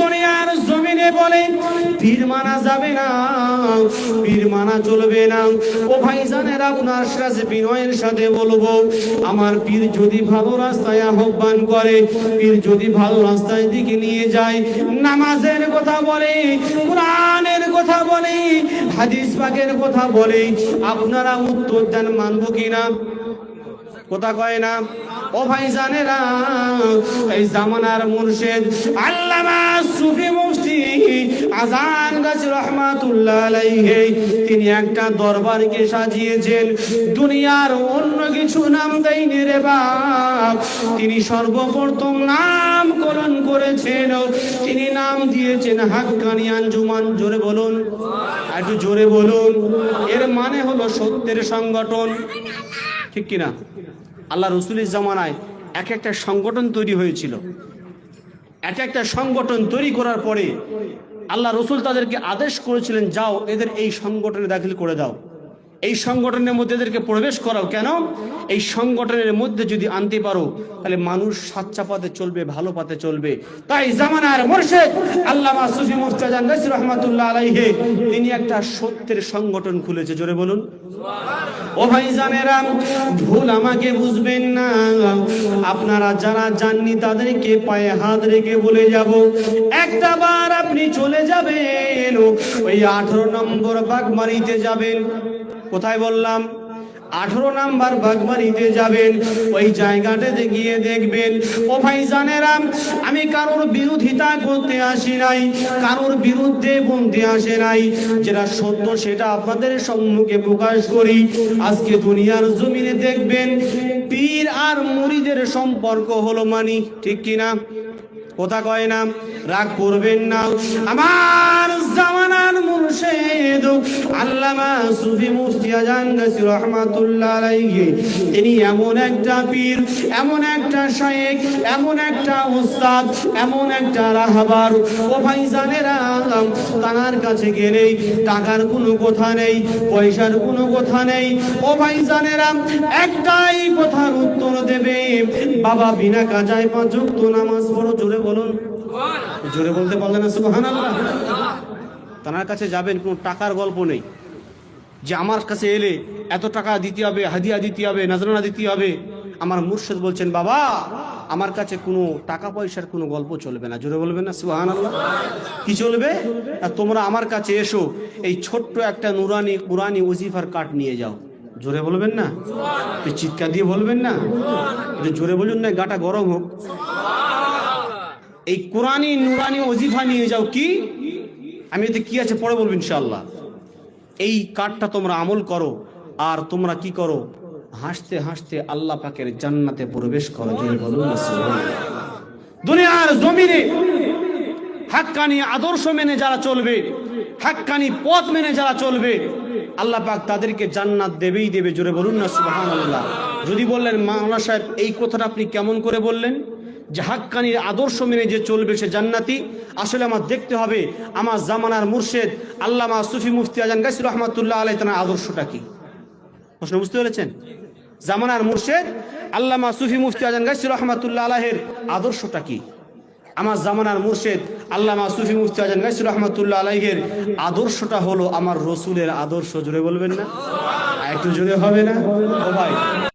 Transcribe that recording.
দুনিয়ার জমিনে বলে, পীর মানা যাবে না, পীর মানা চলবে না। ও ভাইজানের আপনার কাছে বিনয়ের সাথে বলব, আমার পীর যদি ভালো রাস্তায় আহ্বান করে, পীর যদি ভালো রাস্তায় দিকে নিয়ে যায়, নামাজের কথা বলে, কোরআনের কথা বলে, হাদিস পাকের কথা বলে, আপনারা উত্তর দেন মানব কিনা? কথা কয় না? ও ভাই জানেরা, এই জামানার মুর্শিদ আল্লামা সুফি মুফতি আজান গাছ রহমাতুল্লাহ আলাইহি, তিনি একটা দরবারকে সাজিয়েছেন। দুনিয়ার অন্য কিছু নাম দেয়নি রে বাপ। তিনি সর্বপ্রথম নামকরণ করেছেন। তিনি নাম দিয়েছেন হাক্কানি আঞ্জুমান জোরে বলুন। একটু জোরে বলুন। এর মানে হলো সত্যের সংগঠন। ঠিক কিনা? আল্লাহ রসুলের জামানায় এক একটা সংগঠন তৈরি হয়েছিল। এক একটা সংগঠন তৈরি করার পরে আল্লাহ রসুল তাদেরকে আদেশ করেছিলেন, যাও, এদের এই সংগঠনে দাখিল করে দাও। এই সংগঠনের মধ্যে এদেরকে প্রবেশ করাও কেন? এই সংগঠনের মধ্যে যদি আনতে পারো তাহলে মানুষ সাচ্চা পথে চলবে ভালো পথে চলবে। তাই জামানার মোর্শেদ আল্লামা সুফি মুস্তাজান নাসির রহমাতুল্লাহ আলাইহি তিনি একটা সত্যের সংগঠন খুলেছে। জোরে বলুন। ও ভাই জানেরা ভুল আমাকে বুঝবেন না। আপনারা যারা জাননি তাদেরকে পায়ে হাত রেখে বলে যাব। একটা বার আপনি চলে যাবেন ওই আঠারো নম্বর বাগমারিতে যাবেন। কোথায় বললাম? আঠারো নাম্বার বাগবাড়িতে যাবেন, ওই জায়গাটাতে গিয়ে দেখবেন, ও ভাই জানেরাম, আমি কারোর বিরোধিতা করতে আসি নাই, কারোর বিরুদ্ধে বলতে আসে নাই। যেটা সত্য, সেটা আপনাদের সম্মুখে প্রকাশ করি। আজকে দুনিয়ার জমিনে দেখবেন, পীর আর মুড়িদের সম্পর্ক হলো মানি, ঠিক কিনা? কথা কয় না, রাগ করবেন না। আমার আল্লামা এমন একটা এমন একটা এমন একটা এমন একটা ও কাছে গেলেই টাকার কোনো কথা নেই, পয়সার কোনো কথা নেই। ও ভাইজানেরা, একটাই কথার উত্তর দেবে। বাবা বিনা কাজায় পাঁচ নামাজ পড়ো, জোরে বলুন। জোরে বলতে পারলেন সুবহানাল্লাহ। তার কাছে যাবেন, কোনো টাকার গল্প নেই। যে আমার কাছে এলে এত টাকা দিতে হবে, হাদিয়া দিতে হবে, নাজরানা দিতে হবে। আমার মুর্শিদ বলছেন, বাবা, আমার কাছে কোনো টাকা পয়সার কোনো গল্প চলবে না। জোরে বলবেন না সুহান আল্লাহ কি চলবে? তোমরা আমার কাছে এসো, এই ছোট্ট একটা নুরানি পুরানি ওজিফার কাঠ নিয়ে যাও। জোরে বলবেন না? চিৎকার দিয়ে বলবেন না? জোরে বলুন না, গাটা গরম হোক। এই কোরআনি, নুরানি ওজিফা নিয়ে যাও কি? আমি এতে কি আছে? পরে বলব ইনশাল্লাহ এই কাঠটা তোমরা আমল করো, আর তোমরা কি করো? হাসতে হাসতে আল্লাহ পাকের জান্নাতে প্রবেশ করো। দুনিয়ার জমিনে হাক্কানি আদর্শ মেনে যারা চলবে, হাক্কানি পথ মেনে যারা চলবে, আল্লাহ পাক তাদেরকে জান্নাত দেবেই দেবে। জোরে বলুন না, সুবহানাল্লাহ। যদি বললেন, মাওলানা সাহেব, এই কথাটা আপনি কেমন করে বললেন? যে হাক্কানির আদর্শ মেনে যে চলবে সে জান্নাতি। আসলে আমার দেখতে হবে, আমার জামানার মুর্শেদ আল্লামা সুফি মুফতি আজান গাছি রহমাতুল্লাহ আলাই তার আদর্শটা কি? প্রশ্ন বুঝতে পেরেছেন? জামানার মুর্শেদ আল্লামা সুফি মুফতি আজান গাছি রহমাতুল্লাহ আলাহের আদর্শটা কি? আমার জামানার মুর্শেদ আল্লামা সুফি মুফতি আজান গাছি রহমাতুল্লাহ আলাইহের আদর্শটা হলো আমার রসুলের আদর্শ। জুড়ে বলবেন না? একটু জোরে হবে না? ও ভাই।